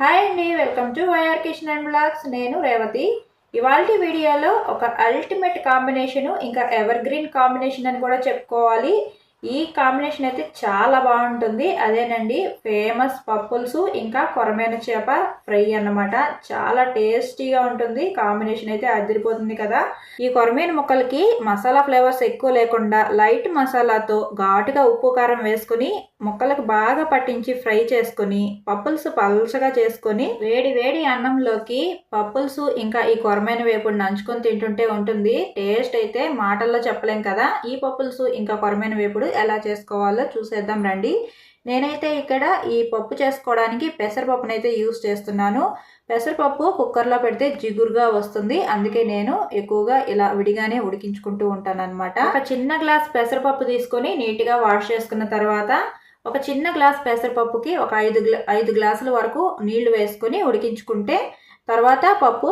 Hi అండి welcome to YR Kishan and blogs. నేను రేవతి. ఇవాళ వీడియోలో ఒక అల్టిమేట్ కాంబినేషను ఇంకా ఎవర్ గ్రీన్ కాంబినేషన్ అని కూడా చెప్పుకోవాలి. ఈ కాంబినేషన్ అయితే చాలా బాగుంటుంది. అదేనండి ఫేమస్ పప్పుల్స్ ఇంకా కొరమైన చేప ఫ్రై అన్నమాట. చాలా టేస్టీగా ఉంటుంది. కాంబినేషన్ అయితే అదిరిపోతుంది కదా. ఈ కొరమైన ముక్కలకి మసాలా ఫ్లేవర్స్ ఎక్కువ లేకుండా లైట్ మసాలాతో ఘాటుగా ఉప్పు కారం వేసుకుని ముక్కలకు బాగా పట్టించి ఫ్రై చేసుకుని పప్పుల్స్ పల్చగా చేసుకొని వేడి వేడి అన్నంలోకి పప్పుల్స్ ఇంకా ఈ కొరమైన వేపుడు నంచుకొని తింటుంటే ఉంటుంది. టేస్ట్ అయితే మాటల్లో చెప్పలేం కదా. ఈ పప్పుల్స్ ఇంకా కొరమైన వేపుడు ఎలా చేసుకోవాలో చూసేద్దాం రండి. నేనైతే ఇక్కడ ఈ పప్పు చేసుకోవడానికి పెసరపప్పునైతే యూస్ చేస్తున్నాను. పెసరపప్పు కుక్కర్లో పెడితే జిగురుగా వస్తుంది. అందుకే నేను ఎక్కువగా ఇలా విడిగానే ఉడికించుకుంటూ ఉంటాను అనమాట ఒక చిన్న గ్లాస్ పెసరపప్పు తీసుకొని నీట్గా వాష్ చేసుకున్న తర్వాత ఒక చిన్న గ్లాస్ పెసరపప్పుకి ఒక ఐదు గ్లా ఐదు గ్లాసుల వరకు నీళ్ళు వేసుకొని ఉడికించుకుంటే తర్వాత పప్పు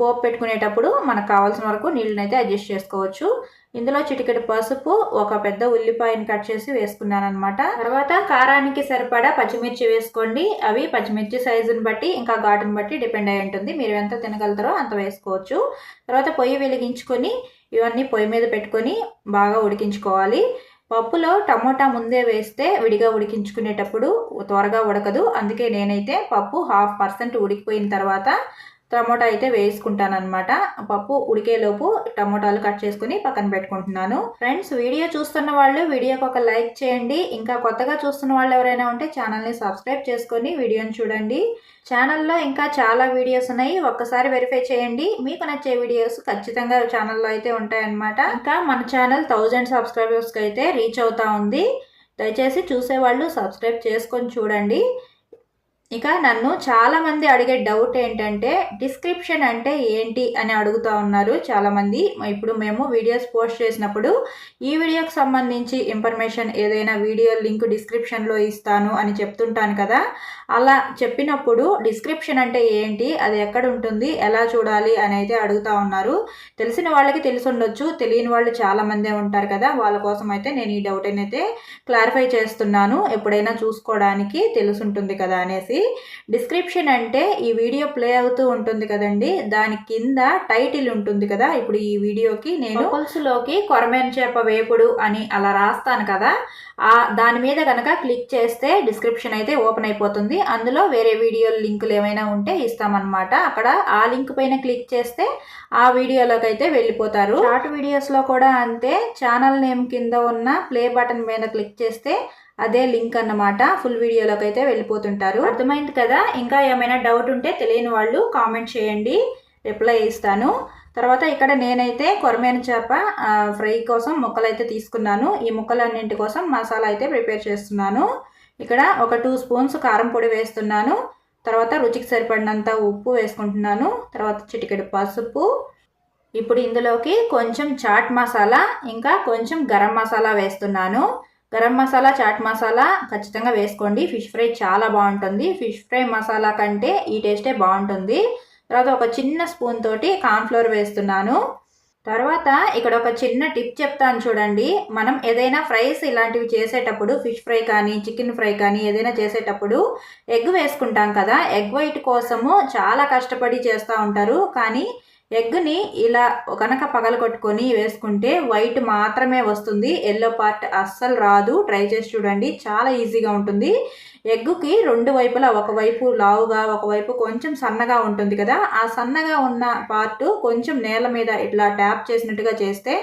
పోపు పెట్టుకునేటప్పుడు మనకు కావాల్సిన వరకు నీళ్ళని అయితే అడ్జస్ట్ చేసుకోవచ్చు. ఇందులో చిటికెడు పసుపు ఒక పెద్ద ఉల్లిపాయని కట్ చేసి వేసుకున్నాను అనమాట తర్వాత కారానికి సరిపడా పచ్చిమిర్చి వేసుకోండి. అవి పచ్చిమిర్చి సైజుని బట్టి ఇంకా ఘాటుని బట్టి డిపెండ్ అయి ఉంటుంది. మీరు ఎంత తినగలుగుతారో అంత వేసుకోవచ్చు. తర్వాత పొయ్యి వెలిగించుకొని ఇవన్నీ పొయ్యి మీద పెట్టుకొని బాగా ఉడికించుకోవాలి. పప్పులో టమోటా ముందే వేస్తే విడిగా ఉడికించుకునేటప్పుడు త్వరగా ఉడకదు. అందుకే నేనైతే పప్పు హాఫ్ పర్సెంట్ ఉడికిపోయిన తర్వాత టమోటా అయితే వేసుకుంటాను అనమాట పప్పు ఉడికేలోపు టమోటాలు కట్ చేసుకుని పక్కన పెట్టుకుంటున్నాను. ఫ్రెండ్స్ వీడియో చూస్తున్న వాళ్ళు వీడియోకి ఒక లైక్ చేయండి. ఇంకా కొత్తగా చూస్తున్న వాళ్ళు ఎవరైనా ఉంటే ఛానల్ని సబ్స్క్రైబ్ చేసుకొని వీడియోని చూడండి. ఛానల్లో ఇంకా చాలా వీడియోస్ ఉన్నాయి. ఒక్కసారి వెరిఫై చేయండి. మీకు నచ్చే వీడియోస్ ఖచ్చితంగా ఛానల్లో అయితే ఉంటాయన్నమాట. ఇంకా మన ఛానల్ థౌజండ్ సబ్స్క్రైబర్స్కి అయితే రీచ్ అవుతా ఉంది. దయచేసి చూసేవాళ్ళు సబ్స్క్రైబ్ చేసుకొని చూడండి. ఇక నన్ను చాలామంది అడిగే డౌట్ ఏంటంటే డిస్క్రిప్షన్ అంటే ఏంటి అని అడుగుతూ ఉన్నారు చాలామంది. ఇప్పుడు మేము వీడియోస్ పోస్ట్ చేసినప్పుడు ఈ వీడియోకి సంబంధించి ఇన్ఫర్మేషన్ ఏదైనా వీడియో లింక్ డిస్క్రిప్షన్లో ఇస్తాను అని చెప్తుంటాను కదా. అలా చెప్పినప్పుడు డిస్క్రిప్షన్ అంటే ఏంటి అది ఎక్కడ ఉంటుంది ఎలా చూడాలి అని అయితే అడుగుతూ ఉన్నారు. తెలిసిన వాళ్ళకి తెలిసి ఉండొచ్చు తెలియని వాళ్ళు చాలామందే ఉంటారు కదా. వాళ్ళ కోసం అయితే నేను ఈ డౌట్ అయితే క్లారిఫై చేస్తున్నాను. ఎప్పుడైనా చూసుకోవడానికి తెలుసుంటుంది కదా అనేసి. డిస్క్రిప్షన్ అంటే ఈ వీడియో ప్లే అవుతూ ఉంటుంది కదండి. దాని కింద టైటిల్ ఉంటుంది కదా. ఇప్పుడు ఈ వీడియోకి నేను పులుసులోకి కొరమేన చేప వేపుడు అని అలా రాస్తాను కదా. ఆ దాని మీద కనుక క్లిక్ చేస్తే డిస్క్రిప్షన్ అయితే ఓపెన్ అయిపోతుంది. అందులో వేరే వీడియో లింకులు ఏమైనా ఉంటే ఇస్తామన్నమాట. అక్కడ ఆ లింక్ పైన క్లిక్ చేస్తే ఆ వీడియోలోకి అయితే వెళ్ళిపోతారు. షార్ట్ వీడియోస్లో కూడా అంతే. ఛానల్ నేమ్ కింద ఉన్న ప్లే బటన్ మీద క్లిక్ చేస్తే అదే లింక్ అన్నమాట. ఫుల్ వీడియోలోకి అయితే వెళ్ళిపోతుంటారు. అర్థమైంది కదా? ఇంకా ఏమైనా డౌట్ ఉంటే తెలియని వాళ్ళు కామెంట్ చేయండి. రిప్లై ఇస్తాను. తర్వాత ఇక్కడ నేనైతే కొరమేన చేప ఫ్రై కోసం ముక్కలు అయితే తీసుకున్నాను. ఈ ముక్కలన్నింటి కోసం మసాలా అయితే ప్రిపేర్ చేస్తున్నాను. ఇక్కడ ఒక టూ స్పూన్స్ కారం పొడి వేస్తున్నాను. తర్వాత రుచికి సరిపడినంత ఉప్పు వేసుకుంటున్నాను. తర్వాత చిటికెడు పసుపు. ఇప్పుడు ఇందులోకి కొంచెం చాట్ మసాలా ఇంకా కొంచెం గరం మసాలా వేస్తున్నాను. గరం మసాలా చాట్ మసాలా ఖచ్చితంగా వేసుకోండి. ఫిష్ ఫ్రై చాలా బాగుంటుంది. ఫిష్ ఫ్రై మసాలా కంటే ఈ టేస్టే బాగుంటుంది. తర్వాత ఒక చిన్న స్పూన్ తోటి కార్న్ఫ్లోర్ వేస్తున్నాను. తర్వాత ఇక్కడ ఒక చిన్న టిప్ చెప్తాను చూడండి. మనం ఏదైనా ఫ్రైస్ ఇలాంటివి చేసేటప్పుడు ఫిష్ ఫ్రై కానీ చికెన్ ఫ్రై కానీ ఏదైనా చేసేటప్పుడు ఎగ్ వేసుకుంటాం కదా. ఎగ్ వైట్ కోసము చాలా కష్టపడి చేస్తూ ఉంటారు. కానీ ఎగ్ని ఇలా కనుక పగలగొట్టుకొని వేసుకుంటే వైట్ మాత్రమే వస్తుంది. ఎల్లో పార్ట్ అస్సలు రాదు. ట్రై చేసి చూడండి. చాలా ఈజీగా ఉంటుంది. ఎగ్గుకి రెండు వైపులా ఒకవైపు లావుగా ఒకవైపు కొంచెం సన్నగా ఉంటుంది కదా. ఆ సన్నగా ఉన్న పార్ట్ కొంచెం నేల మీద ఇట్లా ట్యాప్ చేసినట్టుగా చేస్తే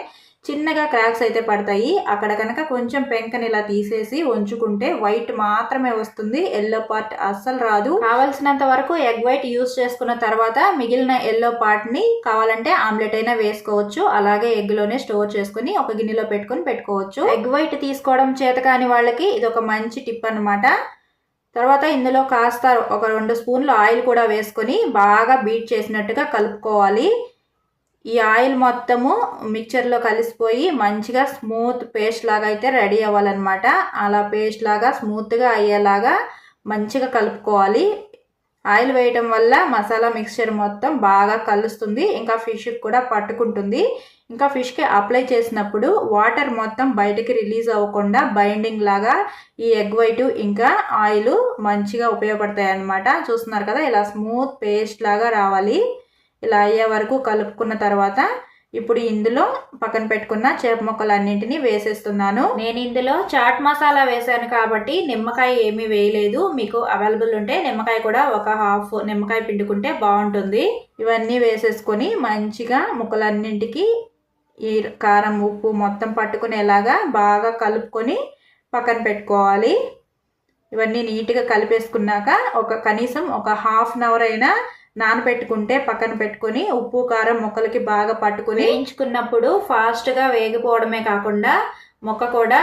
చిన్నగా క్రాక్స్ అయితే పడతాయి. అక్కడ కనుక కొంచెం పెంకని ఇలా తీసేసి ఉంచుకుంటే వైట్ మాత్రమే వస్తుంది. ఎల్లో పార్ట్ అస్సలు రాదు. కావలసినంత వరకు ఎగ్ వైట్ యూస్ చేసుకున్న తర్వాత మిగిలిన ఎల్లో పార్ట్ని కావాలంటే ఆమ్లెట్ అయినా వేసుకోవచ్చు. అలాగే ఎగ్లోనే స్టోర్ చేసుకుని ఒక గిన్నెలో పెట్టుకొని పెట్టుకోవచ్చు. ఎగ్ వైట్ తీసుకోవడం చేత కాని వాళ్ళకి ఇది ఒక మంచి టిప్ అనమాట తర్వాత ఇందులో కాస్త ఒక రెండు స్పూన్లు ఆయిల్ కూడా వేసుకొని బాగా బీట్ చేసినట్టుగా కలుపుకోవాలి. ఈ ఆయిల్ మొత్తము మిక్చర్లో కలిసిపోయి మంచిగా స్మూత్ పేస్ట్ లాగా అయితే రెడీ అవ్వాలన్నమాట. అలా పేస్ట్ లాగా స్మూత్గా అయ్యేలాగా మంచిగా కలుపుకోవాలి. ఆయిల్ వేయటం వల్ల మసాలా మిక్చర్ మొత్తం బాగా కలుస్తుంది. ఇంకా ఫిష్ కూడా పట్టుకుంటుంది. ఇంకా ఫిష్కి అప్లై చేసినప్పుడు వాటర్ మొత్తం బయటకి రిలీజ్ అవ్వకుండా బైండింగ్ లాగా ఈ ఎగ్ వైట్ ఇంకా ఆయిల్ మంచిగా ఉపయోగపడతాయి అన్నమాట చూస్తున్నారు కదా ఇలా స్మూత్ పేస్ట్ లాగా రావాలి. ఇలా అయ్యే వరకు కలుపుకున్న తర్వాత ఇప్పుడు ఇందులో పక్కన పెట్టుకున్న చేప ముక్కలన్నింటినీ వేసేస్తున్నాను. నేను ఇందులో చాట్ మసాలా వేసాను కాబట్టి నిమ్మకాయ ఏమీ వేయలేదు. మీకు అవైలబుల్ ఉంటే నిమ్మకాయ కూడా ఒక హాఫ్ నిమ్మకాయ పిండుకుంటే బాగుంటుంది. ఇవన్నీ వేసేసుకొని మంచిగా ముక్కలన్నింటికి ఈ కారం ఉప్పు మొత్తం పట్టుకునేలాగా బాగా కలుపుకొని పక్కన పెట్టుకోవాలి. ఇవన్నీ నీట్గా కలిపేసుకున్నాక ఒక కనీసం ఒక హాఫ్ అన్ అవర్ అయినా నానబెట్టుకుంటే పక్కన పెట్టుకుని ఉప్పు కారం ముక్కలకి బాగా పట్టుకుని వేయించుకున్నప్పుడు ఫాస్ట్గా వేగిపోవడమే కాకుండా మొక్క కూడా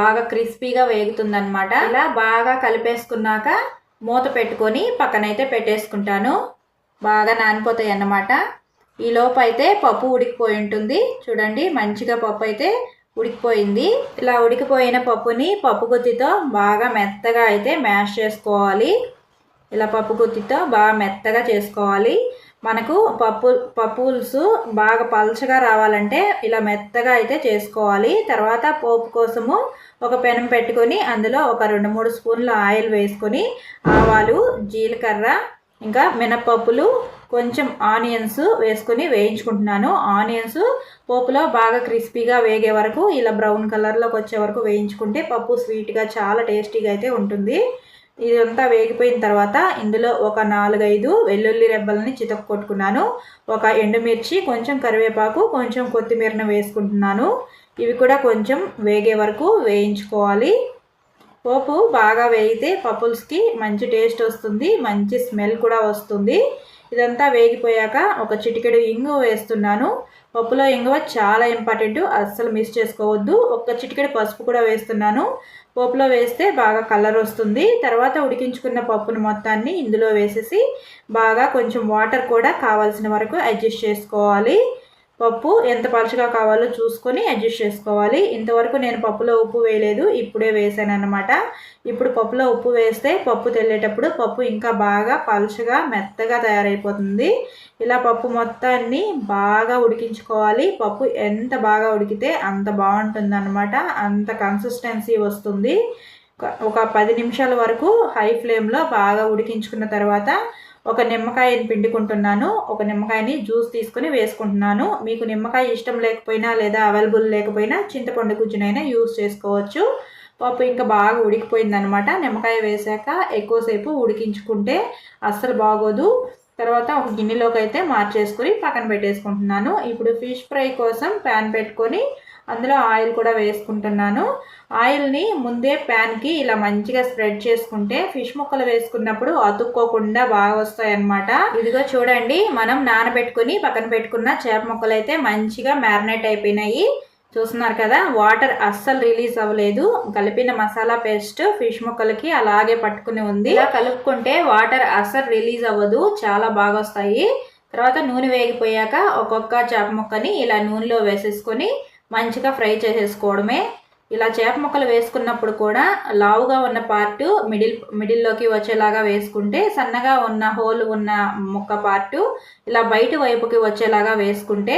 బాగా క్రిస్పీగా వేగుతుందనమాట ఇలా బాగా కలిపేసుకున్నాక మూత పెట్టుకొని పక్కనైతే పెట్టేసుకుంటాను. బాగా నానిపోతాయి అన్నమాట. ఈ అయితే పప్పు ఉడికిపోయి ఉంటుంది. చూడండి మంచిగా పప్పు అయితే ఉడికిపోయింది. ఇలా ఉడికిపోయిన పప్పుని పప్పు గుత్తితో బాగా మెత్తగా అయితే మ్యాష్ చేసుకోవాలి. ఇలా పప్పు గుత్తితో బాగా మెత్తగా చేసుకోవాలి. మనకు పప్పు పప్పు పులుసు బాగా పలచగా రావాలంటే ఇలా మెత్తగా అయితే చేసుకోవాలి. తర్వాత పోపు కోసము ఒక పెనం పెట్టుకొని అందులో ఒక రెండు మూడు స్పూన్ల ఆయిల్ వేసుకొని ఆవాలు జీలకర్ర ఇంకా మినపప్పులు కొంచెం ఆనియన్స్ వేసుకొని వేయించుకుంటున్నాను. ఆనియన్స్ పోపులో బాగా క్రిస్పీగా వేగే వరకు ఇలా బ్రౌన్ కలర్లోకి వచ్చే వరకు వేయించుకుంటే పప్పు స్వీట్గా చాలా టేస్టీగా అయితే ఉంటుంది. ఇదంతా వేగిపోయిన తర్వాత ఇందులో ఒక నాలుగైదు వెల్లుల్లి రెబ్బలని చితక కొట్టుకున్నాను ఒక ఎండుమిర్చి కొంచెం కరివేపాకు కొంచెం కొత్తిమీరను వేసుకుంటున్నాను. ఇవి కూడా కొంచెం వేగే వరకు వేయించుకోవాలి. పోపు బాగా వేగితే పప్పుల్స్కి మంచి టేస్ట్ వస్తుంది మంచి స్మెల్ కూడా వస్తుంది. ఇదంతా వేగిపోయాక ఒక చిటికెడు ఇంగు వేస్తున్నాను. పప్పులో ఇంగువ చాలా ఇంపార్టెంట్ అస్సలు మిస్ చేసుకోవద్దు. ఒక చిటికెడు పసుపు కూడా వేస్తున్నాను. పోపులో వేస్తే బాగా కలర్ వస్తుంది. తర్వాత ఉడికించుకున్న పప్పును మొత్తాన్ని ఇందులో వేసేసి బాగా కొంచెం వాటర్ కూడా కావాల్సిన వరకు అడ్జస్ట్ చేసుకోవాలి. పప్పు ఎంత పలుచగా కావాలో చూసుకొని అడ్జస్ట్ చేసుకోవాలి. ఇంతవరకు నేను పప్పులో ఉప్పు వేయలేదు ఇప్పుడే వేసాను అనమాట ఇప్పుడు పప్పులో ఉప్పు వేస్తే పప్పు తెల్లేటప్పుడు పప్పు ఇంకా బాగా పలుచగా మెత్తగా తయారైపోతుంది. ఇలా పప్పు మొత్తాన్ని బాగా ఉడికించుకోవాలి. పప్పు ఎంత బాగా ఉడికితే అంత బాగుంటుంది అనమాట అంత కన్సిస్టెన్సీ వస్తుంది. ఒక పది నిమిషాల వరకు హై ఫ్లేమ్లో బాగా ఉడికించుకున్న తర్వాత ఒక నిమ్మకాయని పిండుకుంటున్నాను. ఒక నిమ్మకాయని జ్యూస్ తీసుకుని వేసుకుంటున్నాను. మీకు నిమ్మకాయ ఇష్టం లేకపోయినా లేదా అవైలబుల్ లేకపోయినా చింతపండు గుజ్జునైనా యూస్ చేసుకోవచ్చు. పప్పు ఇంకా బాగా ఉడికిపోయిందనమాట నిమ్మకాయ వేసాక ఎక్కువసేపు ఉడికించుకుంటే అస్సలు బాగోదు. తర్వాత ఒక గిన్నెలోకి అయితే మార్చేసుకొని పక్కన పెట్టేసుకుంటున్నాను. ఇప్పుడు ఫిష్ ఫ్రై కోసం ప్యాన్ పెట్టుకొని అందులో ఆయిల్ కూడా వేసుకుంటున్నాను. ఆయిల్ని ముందే ప్యాన్కి ఇలా మంచిగా స్ప్రెడ్ చేసుకుంటే ఫిష్ ముక్కలు వేసుకున్నప్పుడు అతుక్కోకుండా బాగా వస్తాయి అన్నమాట ఇదిగో చూడండి మనం నానబెట్టుకుని పక్కన పెట్టుకున్న చేప ముక్కలు అయితే మంచిగా మ్యారినేట్ అయిపోయినాయి. చూస్తున్నారు కదా వాటర్ అస్సలు రిలీజ్ అవ్వలేదు. కలిపిన మసాలా పేస్ట్ ఫిష్ ముక్కలకి అలాగే పట్టుకుని ఉంది. ఇలా కలుపుకుంటే వాటర్ అస్సలు రిలీజ్ అవ్వదు చాలా బాగా వస్తాయి. తర్వాత నూనె వేగిపోయాక ఒక్కొక్క చేప ముక్కని ఇలా నూనెలో వేసేసుకొని మంచిగా ఫ్రై చేసేసుకోవడమే. ఇలా చేప ముక్కలు వేసుకున్నప్పుడు కూడా లావుగా ఉన్న పార్టు మిడిల్ మిడిల్లోకి వచ్చేలాగా వేసుకుంటే సన్నగా ఉన్న హోల్ ఉన్న ముక్క పార్టు ఇలా బయట వైపుకి వచ్చేలాగా వేసుకుంటే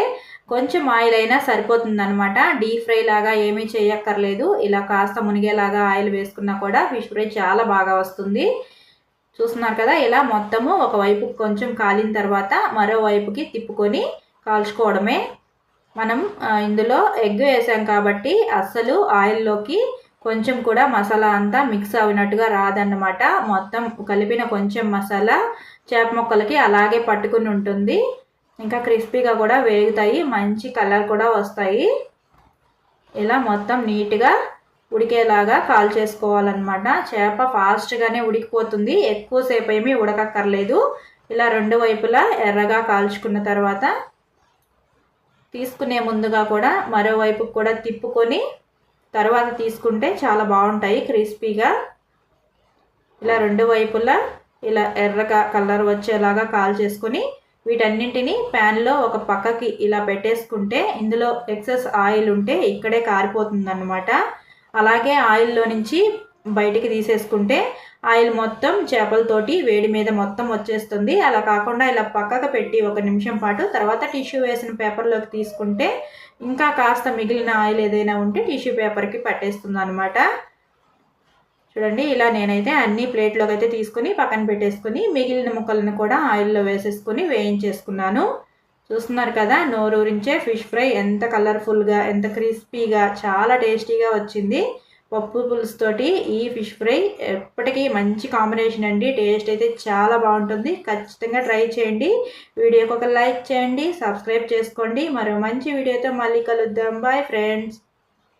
కొంచెం ఆయిల్ అయినా సరిపోతుందనమాట డీప్ ఫ్రై లాగా ఏమీ చేయక్కర్లేదు. ఇలా కాస్త మునిగేలాగా ఆయిల్ వేసుకున్నా కూడా ఫిష్ ఫ్రై చాలా బాగా వస్తుంది. చూస్తున్నారు కదా ఇలా మొత్తము ఒకవైపు కొంచెం కాలిన తర్వాత మరోవైపుకి తిప్పుకొని కాల్చుకోవడమే. మనం ఇందులో ఎగ్ వేసాం కాబట్టి అస్సలు ఆయిల్లోకి కొంచెం కూడా మసాలా అంతా మిక్స్ అయినట్టుగా రాదన్నమాట. మొత్తం కలిపిన కొంచెం మసాలా చేప ముక్కలకి అలాగే పట్టుకుని ఉంటుంది. ఇంకా క్రిస్పీగా కూడా వేగుతాయి. మంచి కలర్ కూడా వస్తాయి. ఇలా మొత్తం నీట్గా ఉడికేలాగా కాల్ చేసుకోవాలన్నమాట. చేప ఫాస్ట్గానే ఉడికిపోతుంది. ఎక్కువసేపు ఏమీ ఉడకక్కర్లేదు. ఇలా రెండు వైపులా ఎర్రగా కాల్చుకున్న తర్వాత తీసుకునే ముందుగా కూడా మరోవైపు కూడా తిప్పుకొని తర్వాత తీసుకుంటే చాలా బాగుంటాయి క్రిస్పీగా. ఇలా రెండు వైపులా ఇలా ఎర్రగా కలర్ వచ్చేలాగా కాల్ చేసుకొని వీటన్నింటినీ ప్యాన్లో ఒక పక్కకి ఇలా పెట్టేసుకుంటే ఇందులో ఎక్సెస్ ఆయిల్ ఉంటే ఇక్కడే కారిపోతుందనమాట అలాగే ఆయిల్లో నుంచి బయటికి తీసేసుకుంటే ఆయిల్ మొత్తం చేపలతోటి వేడి మీద మొత్తం వచ్చేస్తుంది. అలా కాకుండా ఇలా పక్కకు పెట్టి ఒక నిమిషం పాటు తర్వాత టిష్యూ వేసిన పేపర్లోకి తీసుకుంటే ఇంకా కాస్త మిగిలిన ఆయిల్ ఏదైనా ఉంటే టిష్యూ పేపర్కి పట్టేస్తుంది అనమాట చూడండి ఇలా నేనైతే అన్ని ప్లేట్లోకి అయితే తీసుకుని పక్కన పెట్టేసుకుని మిగిలిన ముక్కలను కూడా ఆయిల్లో వేసేసుకుని వేయించేసుకున్నాను. చూస్తున్నారు కదా నోరూరించే ఫిష్ ఫ్రై ఎంత కలర్ఫుల్గా ఎంత క్రిస్పీగా చాలా టేస్టీగా వచ్చింది. పప్పు పులుసుతోటి ఈ ఫిష్ ఫ్రై ఎప్పటికీ మంచి కాంబినేషన్ అండి. టేస్ట్ అయితే చాలా బాగుంటుంది. ఖచ్చితంగా ట్రై చేయండి. వీడియోకి ఒక లైక్ చేయండి. సబ్స్క్రైబ్ చేసుకోండి. మరో మంచి వీడియోతో మళ్ళీ కలుద్దాం. Bye friends